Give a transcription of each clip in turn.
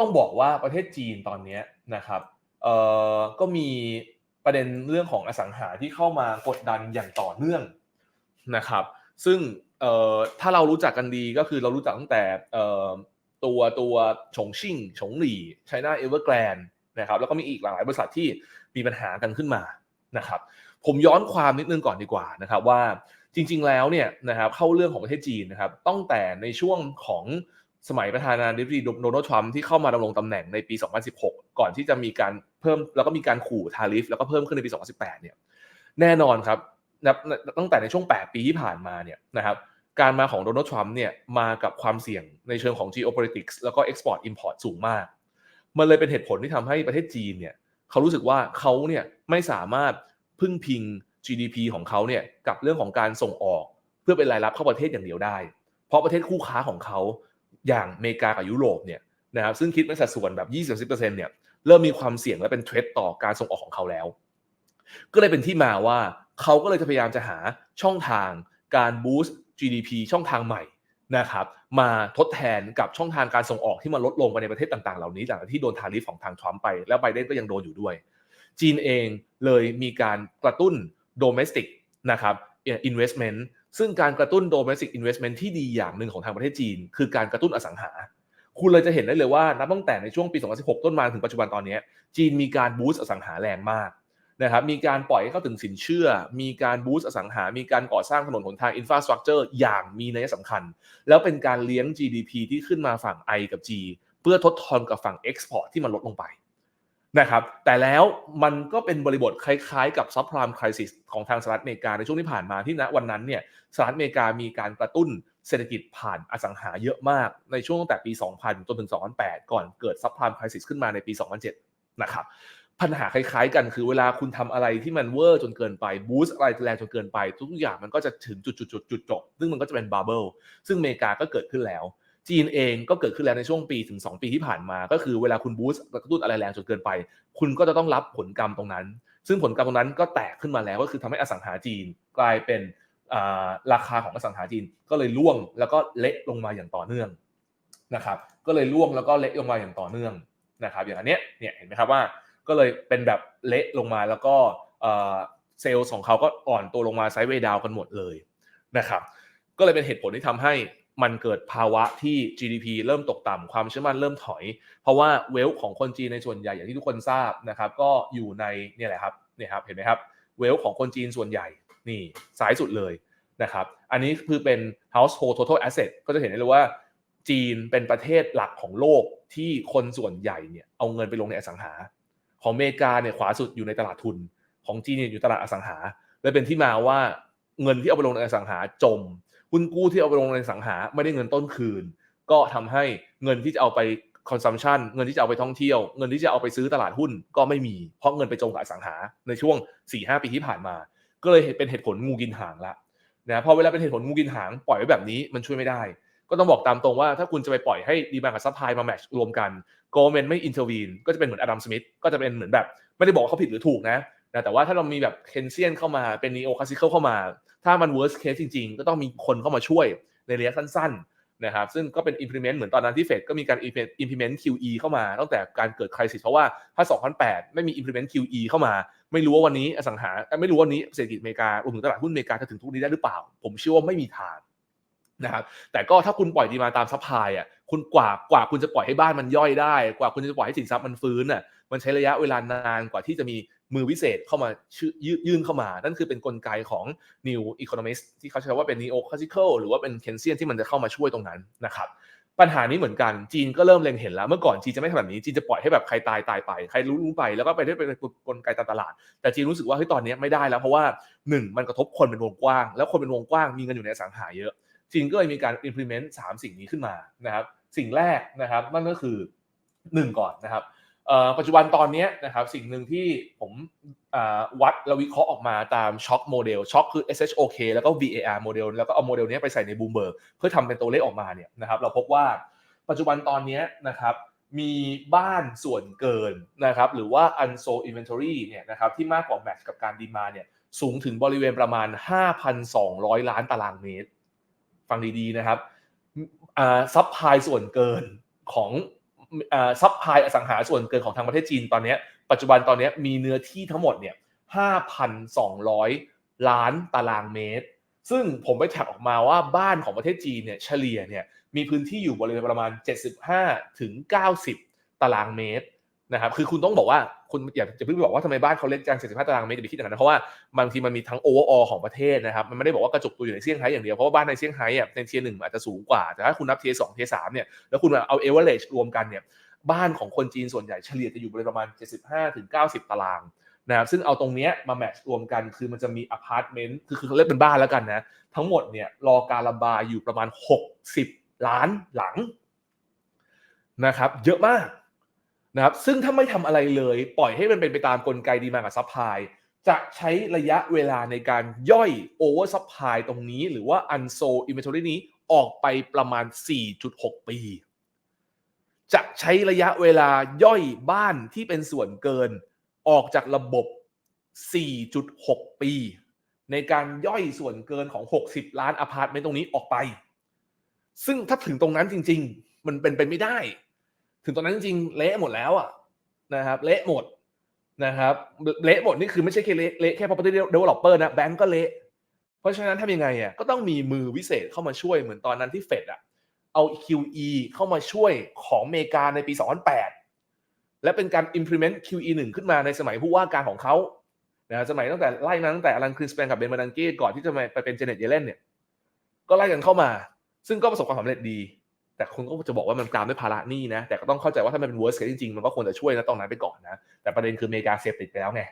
ต้องบอกว่าประเทศจีนตอนนี้นะครับเอ่อก็มีประเด็นเรื่องของอสังหาที่เข้ามากดดันอย่างต่อเนื่องนะครับ ซึ่งเอ่อถ้าเรารู้จักกันดีก็คือเรารู้จักตั้งแต่เอ่อตัวตัวฉงชิ่งฉงหลี่ไชน่าเอเวอร์แกรนนะครับแล้วก็มีอีกหลากหลายบริษัทที่มีปัญหากันขึ้นมานะครับ ผมย้อนความนิดนึงก่อนดีกว่านะครับว่าจริง ๆ แล้วเนี่ยนะครับเข้าเรื่องของประเทศจีนนะครับตั้งแต่ในช่วงของ สมัยประธานาธิบดีโดนัลด์ทรัมป์ที่เข้ามาดำรงตำแหน่งในปี 2016 ก่อนที่จะมีการเพิ่มแล้วก็มีการขู่ทาริฟแล้วก็เพิ่มขึ้นในปี 2018 เนี่ยแน่นอนครับนับตั้งแต่ในช่วง 8 ปีที่ผ่านมาเนี่ยนะครับการมาของโดนัลด์ทรัมป์เนี่ยมากับความเสี่ยงในเชิงของ geopolitics แล้วก็ export import สูงมาก มันเลยเป็นเหตุผลที่ทำให้ประเทศจีนเนี่ยเขารู้สึกว่าเขาเนี่ยไม่สามารถพึ่งพิง GDP ของเขาเนี่ยกับเรื่องของการส่งออก เพื่อเป็นรายรับเข้าประเทศอย่างเดียวได้ เพราะประเทศคู่ค้าของเขา อย่างอเมริกากับยุโรปเนี่ยนะครับซึ่งคิดเป็นสัดส่วนแบบ 20-10%เนี่ยเริ่มมีความเสี่ยงและเป็นเทรดต่อการส่งออกของเขาแล้ว ก็เลยเป็นที่มาว่าเขาก็เลยจะพยายามจะหาช่องทางการบูสต์ GDP ช่องทางใหม่นะครับมาทดแทนกับช่องทางการส่งออกที่มันลดลงไปในประเทศต่างๆ เหล่านี้หลังจากที่โดนทาริฟของทางทรัมป์ไป แล้วไบเดนก็ยังโดนอยู่ด้วย จีนเองเลยมีการกระตุ้น domestic นะครับ investment ซึ่งการกระตุ้น domestic investment ที่ดีอย่างหนึ่งของทางประเทศจีน คือการกระตุ้นอสังหา คุณเลยจะเห็นได้เลยว่านับตั้งแต่ในช่วงปี 2016 ต้นมาถึงปัจจุบันตอนนี้ จีนมีการบูสต์อสังหาแรงมากนะครับมีการปล่อยให้เข้าถึงสินเชื่อ มีการบูสต์อสังหา มีการก่อสร้างถนนหนทางอินฟราสตรักเจอร์อย่างมีนัยสำคัญ แล้วเป็นการเลี้ยง GDP ที่ขึ้นมาฝั่ง I กับ G เพื่อทดทอนกับฝั่ง Export ที่มันลดลงไป นะครับแต่แล้วมันก็เป็นบริบทคล้ายๆ กับซับพลามคริสิสของทางสหรัฐอเมริกาในช่วงที่ผ่านมาที่ณวันนั้นเนี่ยสหรัฐอเมริกามีการกระตุ้นเศรษฐกิจผ่านอสังหาเยอะมากในช่วงตั้งแต่ปี 2000 จนถึง 2008 ก่อนเกิดซับพลามคริสิสขึ้นมาในปี 2007 นะครับปัญหาคล้ายๆ กันคือเวลาคุณทำอะไรที่มันเวอร์จนเกินไปบูสต์อะไรแรงจนเกินไป ทุกอย่างมันก็จะถึงจุดๆจุดจบซึ่งมันก็จะเป็นบับเบิลซึ่งอเมริกาก็เกิดขึ้นแล้ว จีนเองก็เกิดขึ้นแล้วในช่วงปีถึง 2 ปีที่ผ่านมา ก็คือเวลาคุณบูสต์กระตุ้นอะไรแรงจนเกินไป คุณก็จะต้องรับผลกรรมตรงนั้น ซึ่งผลกรรมตรงนั้นก็แตกขึ้นมาแล้วก็คือทำให้อสังหาจีนกลายเป็นราคาของอสังหาจีนก็เลยร่วงแล้วก็เละลงมาอย่างต่อเนื่องนะครับก็เลยร่วงแล้วก็เละลงมาอย่างต่อเนื่องนะครับอย่างอันเนี้ยเนี่ยเห็นไหมครับว่าก็เลยเป็นแบบเละลงมาแล้วก็เซลล์ของเขาก็อ่อนตัวลงมาไซด์เวดาวกันหมดเลยนะครับก็เลยเป็นเหตุผลที่ทำให้ มันเกิดภาวะที่ GDP เริ่มตกต่ำความเชื่อมั่นเริ่มถอย เพราะว่าเวลของคนจีนในส่วนใหญ่อย่างที่ทุกคนทราบนะครับ ก็อยู่ในเนี่ยแหละครับเนี่ยครับเห็นไหมครับเวลของคนจีนส่วนใหญ่นี่สายสุดเลยนะครับ อันนี้คือเป็น household total asset ก็จะเห็นได้เลยว่า จีนเป็นประเทศหลักของโลกที่คนส่วนใหญ่เนี่ยเอาเงินไปลงในอสังหา ของอเมริกาเนี่ยขวาสุดอยู่ในตลาดทุน ของจีนเนี่ยอยู่ตลาดอสังหาเลยเป็นที่มาว่าเงินที่เอาไปลงในอสังหาจม หุ้นกู้ที่เอาไปลงในสังหาไม่ได้เงินต้นคืน ก็ทำให้เงินที่จะเอาไปคอนซัมชันเงินที่จะเอาไปท่องเที่ยว เงินที่จะเอาไปซื้อตลาดหุ้นก็ไม่มี เพราะเงินไปจมกับสังหาในช่วง4-5ปีที่ผ่านมา ก็เลยเป็นเหตุผลงูกินหางละนะพอเวลาเป็นเหตุผลงูกินหางปล่อยไว้แบบนี้มันช่วยไม่ได้ ก็ต้องบอกตามตรงว่าถ้าคุณจะไปปล่อยให้ดีมากับซัพพลายมาแมชรวมกันโกลเมนไม่อินเทอร์วีนก็จะเป็นเหมือนอดัมสมิธก็จะเป็นเหมือนแบบ ไม่ได้บอกว่าเขาผิดหรือถูกนะ นะแต่ว่าถ้าเรามีแบบเคนเซียนเข้ามาเป็นนีโอคลาสสิคเข้ามา ถ้ามัน worst case จริง ๆ ก็ต้องมีคนเข้ามาช่วยในระยะสั้นๆนะครับซึ่งก็เป็น implement เหมือนตอนนั้นที่เฟดก็มีการ implement QE เข้ามา ตั้งแต่การเกิดคริสิสเพราะว่าถ้า 2008 ไม่มี implement QE เข้ามา ไม่รู้ว่าวันนี้อสังหาไม่รู้ว่านี้เศรษฐกิจอเมริการวมถึงตลาดหุ้นอเมริกาจะถึงทุกนี้ได้หรือเปล่า ผมเชื่อว่าไม่มีทางนะครับแต่ก็ถ้าคุณปล่อยดีมาตามซัพพลายอะ คุณกว่ากว่าคุณจะปล่อยให้บ้านมันย่อยได้ กว่าคุณจะปล่อยให้สินทรัพย์มันฟื้นอะมันใช้ระยะเวลานานกว่าที่จะมีมือวิเศษเข้ามายื่นเข้ามา นั่นคือเป็นนกลไกของ New Economist ที่เขาใช้ว่าเป็น Neo Classical หรือว่าเป็น Keynesian ที่มันจะเข้ามาช่วยตรงนั้นนะครับปัญหานี้เหมือนกันจีนก็เริ่มเล็งเห็นแล้ว เมื่อก่อนจีนจะไม่ทำแบบนี้จีนจะปล่อยให้แบบใครตายตายไปใครรู้รู้ไป แล้วก็ไปได้เป็นกลไกตลาด แต่จีนรู้สึกว่าเฮ้ยตอนนี้ไม่ได้แล้วเพราะว่า 1 มันกระทบคนเป็นวงกว้าง แล้วคนเป็นวงกว้างมีเงินอยู่ในสังหาเยอะจีนก็เลยมีการ implement 3 สิ่งนี้ขึ้นมานะครับ สิ่งแรกนะครับนั่นก็คือ 1 ก่อนนะครับปัจจุบันตอนนี้นะครับสิ่งหนึ่งที่ผมวัดและวิเคราะห์ออกมาตามช็อคโมเดลช็อคคือ SHOK แล้วก็ VAR โมเดลแล้วก็เอาโมเดลนี้ไปใส่ในบูมเบิร์กเพื่อทำเป็นตัวเลขออกมาเนี่ยนะครับเราพบว่าปัจจุบันตอนนี้นะครับมีบ้านส่วนเกินนะครับหรือว่า unsold inventory เนี่ยนะครับที่มากกว่าแมทช์กับการดีมาเนี่ยสูงถึงบริเวณประมาณ 5,200 ล้านตารางเมตร ฟังดีๆนะครับ ซับพลายส่วนเกินของซัพพลายอสังหาส่วนเกินของทางประเทศจีนตอนนี้ ปัจจุบันตอนนี้มีเนื้อที่ทั้งหมดเนี่ย5,200 ล้านตารางเมตร ซึ่งผมไปแท็กออกมาว่าบ้านของประเทศจีนเนี่ยเฉลี่ยเนี่ยมีพื้นที่อยู่บริเวณประมาณ 75ถึง90 ตารางเมตร นะครับคือคุณต้องบอกว่าคุณอย่าจะเพิ่งบอกว่าทำไมบ้านเขาเล็กจัง75ตารางเมตรอย่าไปคิดอย่างนั้นเพราะว่าบางทีมันมีทั้งโอเวอร์ออของประเทศนะครับมันไม่ได้บอกว่ากระจุกตัวอยู่ในเซี่ยงไฮ้อย่างเดียวเพราะว่าบ้านในเซี่ยงไฮ้อะในเทียร์หนึ่งอาจจะสูงกว่าแต่ถ้าคุณนับเทียร์สองเทียร์สามเนี่ยแล้วคุณเอาเอเวอเรจรวมกันเนี่ยบ้านของคนจีนส่วนใหญ่เฉลี่ยจะอยู่บริเวณประมาณ 75ถึง90 ตารางนะครับซึ่งเอาตรงเนี้ยมาแมทช์รวมกันคือมันจะมีอพาร์ตเมนต์คือคือเขาเรียกเป็นบ้านแล้วกันนะทั้งหมดเนี่ยรอการระบายอยู่ประมาณ 60 ล้านหลังนะครับเยอะมาก นะครับซึ่งถ้าไม่ทำอะไรเลยปล่อยให้มันเป็นไปตามกลไกดีมากับซัพพลายจะใช้ระยะเวลาในการย่อยโอเวอร์ซัพพลายตรงนี้ หรือว่าอันโซอินเวนทอรี่นี้ออกไปประมาณ 4.6 ปี จะใช้ระยะเวลาย่อยบ้านที่เป็นส่วนเกิน ออกจากระบบ 4.6 ปี ในการย่อยส่วนเกินของ 60 ล้านอพาร์ตเมนต์ตรงนี้ออกไป ซึ่งถ้าถึงตรงนั้นจริง ๆ มันเป็นไปไม่ได้ ถึงตรงนั้นจริงเละหมดแล้วอะนะครับเละหมดนะครับเละหมดนี่คือไม่ใช่แค่เละเละแค่ property developer นะแบงก์ก็เละเพราะฉะนั้นทำยังไงอะก็ต้องมีมือวิเศษเข้ามาช่วยเหมือนตอนนั้นที่เฟดอะเอา QE เข้ามาช่วยของอเมริกาในปี 2008 และเป็นการ implement QE 1ขึ้นมาในสมัยผู้ว่าการของเขานะสมัยตั้งแต่ไล่มาตั้งแต่อลันคริสแปนกับเบนมาดังเก้ก่อนที่จะมาไปเป็นเจเน็ตเยเลนเนี่ยก็ไล่กันเข้ามา ซึ่งก็ประสบความสำเร็จดี แต่คุณก็จะบอกว่ามันกลามด้วยภาระหนี้นะ แต่ก็ต้องเข้าใจว่าถ้ามันเป็น worst case จริงๆ มันก็ควรจะช่วยนะตรงนั้นไปก่อนนะ แต่ประเด็นคืออเมริกาเสพติดไปแล้วไง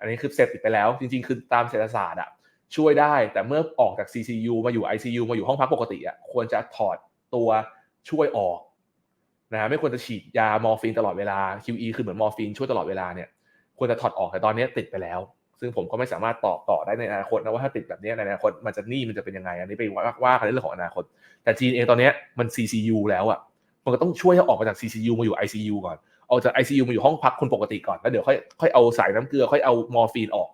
อันนี้คือเสพติดไปแล้ว จริง ๆ คือตามเศรษฐศาสตร์อะช่วยได้ แต่เมื่อออกจาก CCU มาอยู่ ICU มาอยู่ห้องพักปกติอะควรจะถอดตัวช่วยออกนะไม่ควรจะฉีดยามอร์ฟีนตลอดเวลา QE คือเหมือนมอร์ฟีนช่วยตลอดเวลาเนี่ย ควรจะถอดออกแต่ตอนนี้ติดไปแล้ว ซึ่งผมก็ไม่สามารถตอบต่อได้ในอนาคตนะว่าถ้าติดแบบนี้ในอนาคตมันจะหนี้มันจะเป็นยังไง อันนี้ไปว่าว่ากันเรื่องของอนาคต แต่จีนเองตอนนี้มัน CCU แล้วอะมันก็ต้องช่วยให้ออกมาจาก CCU มาอยู่ ICU ก่อนออกจาก ICU มาอยู่ห้องพักคนปกติก่อนแล้วเดี๋ยวค่อยค่อยเอาสายน้ำเกลือค่อยเอามอร์ฟีนออก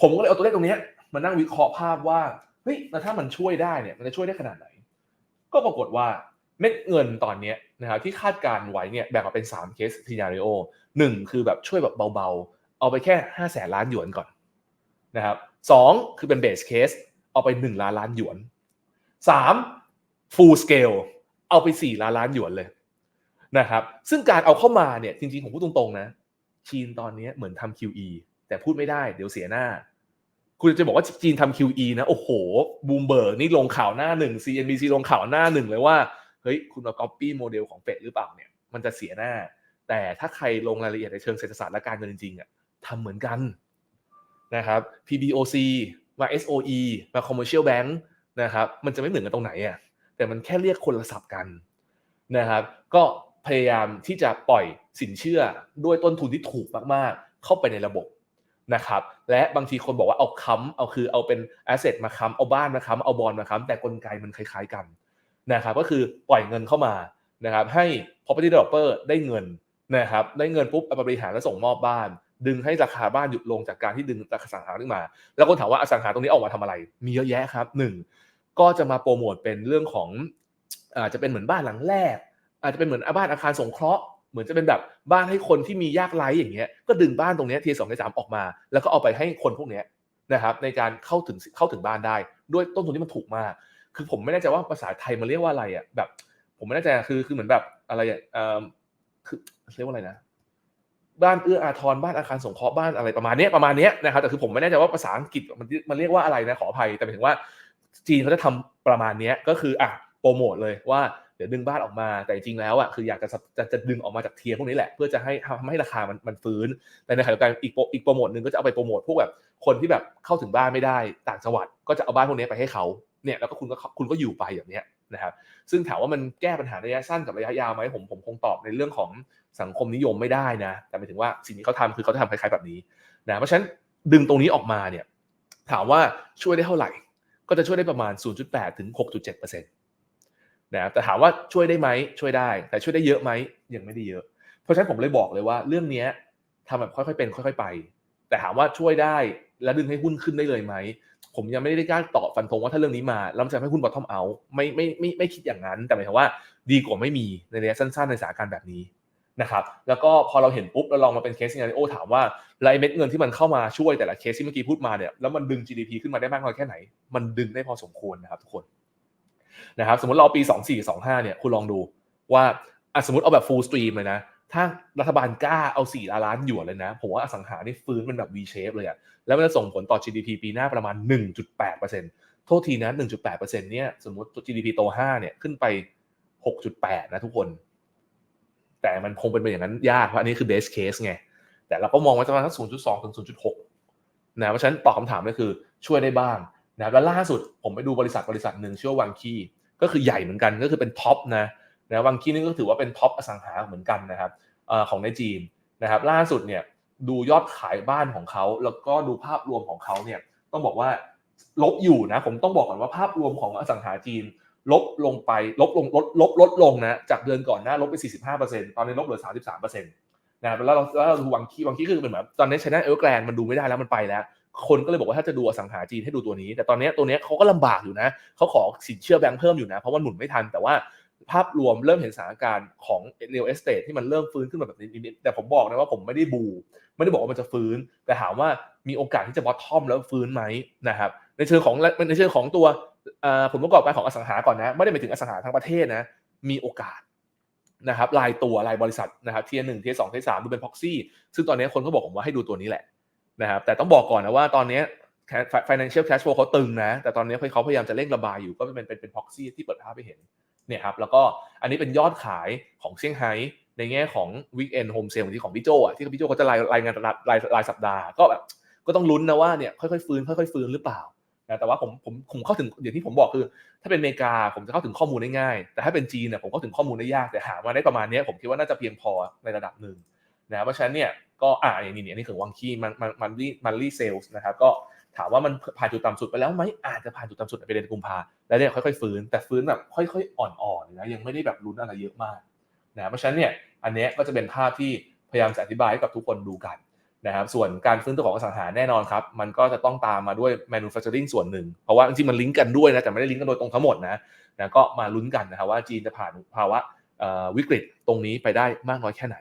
ผมก็เลยเอาตัวเลขตรงนี้มานั่งวิเคราะห์ภาพว่าเฮ้ยแล้วถ้ามันช่วยได้เนี่ยมันจะช่วยได้ขนาดไหน ก็ปรากฏว่าเม็ดเงินตอนนี้นะครับที่คาดการไว้เนี่ยแบ่งออกเป็น 3 เคสซีนารีโอหนึ่งคือแบบช่วยแบบเบาๆ เอาไปแค่5 0 0แสนล้านหยวนก่อนนะครับสองคือเป็นเบสเคสเอาไป1ล้านล้านหยวนสาม full scale เอาไป4ล้านล้านหยวนเลยนะครับ ซึ่งการเอาเข้ามาเนี่ยจริงๆผมพูดตรงๆนะจีนตอนนี้เหมือนทำ QE แต่พูดไม่ได้เดี๋ยวเสียหน้า คุณจะบอกว่าจีนทำ QE นะ โอ้โหบูมเบิร์นี่ลงข่าวหน้าหนึ่ง CNBC ลงข่าวหน้าหนึ่งเลยว่า เฮ้ย คุณมา copy โมเดลของเฟดหรือเปล่าเนี่ย มันจะเสียหน้า แต่ถ้าใครลงรายละเอียดในเชิงเศรษฐศาสตร์และการเงินจริงๆอะ ทำเหมือนกันนะครับ PBOC มา SOE มา Commercial Bank นะครับมันจะไม่เหมือนกันตรงไหนอะแต่มันแค่เรียกคนละศัพท์กันนะครับ ก็พยายามที่จะปล่อยสินเชื่อด้วยต้นทุนที่ถูกมากๆ เข้าไปในระบบนะครับ และบางทีคนบอกว่าเอาค้ำเอาคือเอาเป็นแอสเซทมาค้ำเอาบ้านมาค้ำเอาบอลมาค้ำแต่กลไกมันคล้ายๆกันนะครับก็คือปล่อยเงินเข้ามานะครับให้ property developer ได้เงินนะครับได้เงินปุ๊บเอาไปบริหารแล้วส่งมอบบ้าน ดึงให้ราคาบ้านหยุดลงจากการที่ดึงราคาสังหาขึ้นมา แล้วคนถามว่าอสังหาตรงนี้ออกมาทำอะไร มีเยอะแยะครับหนึ่งก็จะมาโปรโมทเป็นเรื่องของอาจจะเป็นเหมือนบ้านหลังแรก อาจจะเป็นเหมือนบ้านอาคารสงเคราะห์เหมือนจะเป็นแบบบ้านให้คนที่มียากไร้อย่างเงี้ยก็ดึงบ้านตรงนี้ทีสองทีสามออกมา แล้วก็เอาไปให้คนพวกเนี้ยนะครับในการเข้าถึงเข้าถึงบ้านได้ ด้วยต้นทุนที่มันถูกมาก คือผมไม่แน่ใจว่าภาษาไทยมันเรียกว่าอะไรอะแบบ ผมไม่แน่ใจคือคือเหมือนแบบอะไรอะคือเรียกว่าอะไรนะ บ้านเอื้ออาทรบ้านอาคารสงเคราะห์บ้านอะไรประมาณนี้ประมาณนี้นะครับแต่คือผมไม่แน่ใจว่าภาษาอังกฤษมันมันเรียกว่าอะไรนะขออภัยแต่หมายถึงว่า จีนเขาจะทำประมาณนี้ก็คืออะโปรโมทเลยว่าเดี๋ยวดึงบ้านออกมาแต่จริงแล้วอะคืออยากจะจะจะดึงออกมาจากเทียร์พวกนี้แหละ เพื่อจะให้ทำให้ราคามันมันฟื้นแต่ในขณะเดียวกันอีกอีกโปรโมทหนึ่งก็จะเอาไปโปรโมทพวกแบบคนที่แบบเข้าถึงบ้านไม่ได้ต่างจังหวัด ก็จะเอาบ้านพวกนี้ไปให้เขาเนี่ยแล้วก็คุณก็คุณก็อยู่ไปแบบนี้ นะครับซึ่งถามว่ามันแก้ปัญหาระยะสั้นกับระยะยาวไหมผมผมคงตอบในเรื่องของสังคมนิยมไม่ได้นะ แต่หมายถึงว่าสิ่งที่เขาทำคือเขาทำคล้ายๆแบบนี้นะเพราะฉะนั้นดึงตรงนี้ออกมาเนี่ยถามว่าช่วยได้เท่าไหร่ ก็จะช่วยได้ประมาณ 0.8 ถึง 6.7%นะครับแต่ถามว่าช่วยได้ไหมช่วยได้ แต่ช่วยได้เยอะไหมยังไม่ได้เยอะ เพราะฉะนั้นผมเลยบอกเลยว่าเรื่องนี้ทำแบบค่อยๆเป็น ค่อย ๆ ไป แต่ถามว่าช่วยได้และดึงให้หุ้นขึ้นได้เลยไหม ผมยังไม่ได้กล้าตอบฟันธงว่าถ้าเรื่องนี้มาแล้วจะให้หุ้นบอททอมเอาไม่ไม่ไม่ไม่คิดอย่างนั้น แต่หมายถึงว่าดีกว่าไม่มีในระยะสั้นๆในสถานการณ์แบบนี้นะครับแล้วก็พอเราเห็นปุ๊บเราลองมาเป็นเคสซีนาริโอถามว่าแล้วไอ้เม็ดเงินที่มันเข้ามาช่วยแต่ละเคสที่เมื่อกี้พูดมาเนี่ยแล้วมันดึง GDP ขึ้นมาได้มากน้อยแค่ไหน มันดึงได้พอสมควรนะครับทุกคนนะครับสมมติเราปี 2425เนี่ยคุณลองดูว่าสมมติเอาแบบ full stream เลยนะ ถ้ารัฐบาลกล้าเอา4ล้านหยวนเลยนะ ผมว่าอสังหานี่ฟื้นเป็นแบบ V shape เลยอะแล้วมันจะส่งผลต่อ GDP ปีหน้าประมาณ 1.8%โทษทีนะ 1.8%เนี่ยสมมติ GDP โต 5 เนี่ยขึ้นไป 6.8 นะทุกคน แต่มันคงเป็นไปอย่างนั้นยาก เพราะอันนี้คือ base case ไง แต่เราก็มองไว้ประมาณสัก0.2 ถึง 0.6 นะ เพราะฉะนั้นตอบคำถามก็คือช่วยได้บ้างนะแล้วล่าสุดผมไปดูบริษัทบริษัทหนึ่งชื่อว่าวังคีก็คือใหญ่เหมือนกันก็คือเป็นท็อปนะ นะวังคีนี่ก็ถือว่าเป็นท็อปอสังหาเหมือนกันนะครับอของในจีนนะครับ ล่าสุดเนี่ยดูยอดขายบ้านของเขาแล้วก็ดูภาพรวมของเขาเนี่ยต้องบอกว่าลบอยู่นะผมต้องบอกก่อนว่าภาพรวมของอสังหาจีน ลบลงไปลบลงลดลบลดลงนะจากเดือนก่อนหน้าลบไป 45%ตอนนี้ลบเหลือ 33%นะครับแล้วเราแล้วเราดูวังคีวังคีคือเป็นแบบตอนนี้ชนะเอลแกรนมันดูไม่ได้แล้วมันไปแล้ว คนก็เลยบอกว่าถ้าจะดูอสังหาจีนให้ดูตัวนี้ แต่ตอนนี้ตัวนี้เขาก็ลำบากอยู่นะเขาขอสินเชื่อแบงค์เพิ่มอยู่นะเพราะว่าหนุนไม่ทันแต่ว่า ภาพรวมเริ่มเห็นสถานการณ์ของเรียลเอสเตทที่มันเริ่มฟื้นขึ้นมาแบบนี้แต่ผมบอกนะว่าผมไม่ได้บู ไม่ได้บอกว่ามันจะฟื้น แต่ถามว่ามีโอกาสที่จะบอททอมแล้วฟื้นไหมนะครับในเชิงของในเชิงของตัวผลประกอบการของอสังหาก่อนนะ ไม่ได้หมายถึงอสังหาทั้งประเทศนะมีโอกาสนะครับรายตัวรายบริษัทนะครับเทียหนึ่งเทียสองเทียสามดูเป็นพ็อกซี่ซึ่งตอนนี้คนก็บอกผมว่าให้ดูตัวนี้แหละนะครับแต่ต้องบอกก่อนนะว่าตอนนี้ financial cash flow เขาตึงนะ แต่ตอนนี้เขาพยายามจะเร่งระบายอยู่ก็เป็นเป็นเป็นพ็อกซี่ที่เปิดภาพไปเห็น เนี่ยครับแล้วก็อันนี้เป็นยอดขายของเซี่ยงไฮ้ในแง่ของ weekend home sale ที่ของพี่โจอะที่พี่โจเขาจะรายรายงานรายรายสัปดาห์ก็แบบก็ต้องลุ้นนะว่าเนี่ยค่อยๆฟื้นค่อยๆฟื้นหรือเปล่านะแต่ว่าผมผมผมเข้าถึงอย่างที่ผมบอกคือ ถ้าเป็นอเมริกาผมจะเข้าถึงข้อมูลได้ง่าย แต่ถ้าเป็นจีนเนี่ยผมเข้าถึงข้อมูลได้ยากแต่หามาได้ประมาณนี้ผมคิดว่าน่าจะเพียงพอในระดับหนึ่งนะเพราะฉะนั้นเนี่ยก็อ่าอย่างนี้เนี่ยนี่คือวังคีมันมันมันลี่มันลี่เซลส์นะครับก็ ถามว่ามันผ่านจุดต่ำสุดไปแล้วไหมอาจจะผ่านจุดต่ำสุดในเดือนกุมภาแล้วเนี่ยค่อยๆฟื้นแต่ฟื้นแบบค่อยๆอ่อนๆนะยังไม่ได้แบบลุ้นอะไรเยอะมากนะเพราะฉะนั้นเนี่ยอันนี้ก็จะเป็นภาพที่พยายามจะอธิบายให้กับทุกคนดูกันนะครับส่วนการฟื้นตัวของอสังหาแน่นอนครับ มันก็จะต้องตามมาด้วย manufacturing ส่วนหนึ่ง เพราะว่าจริงๆมันลิงก์กันด้วยนะแต่ไม่ได้ลิงก์กันโดยตรงทั้งหมดนะนะก็มาลุ้นกันนะครับว่าจีนจะผ่านภาวะวิกฤตตรงนี้ไปได้มากน้อยแค่ไหน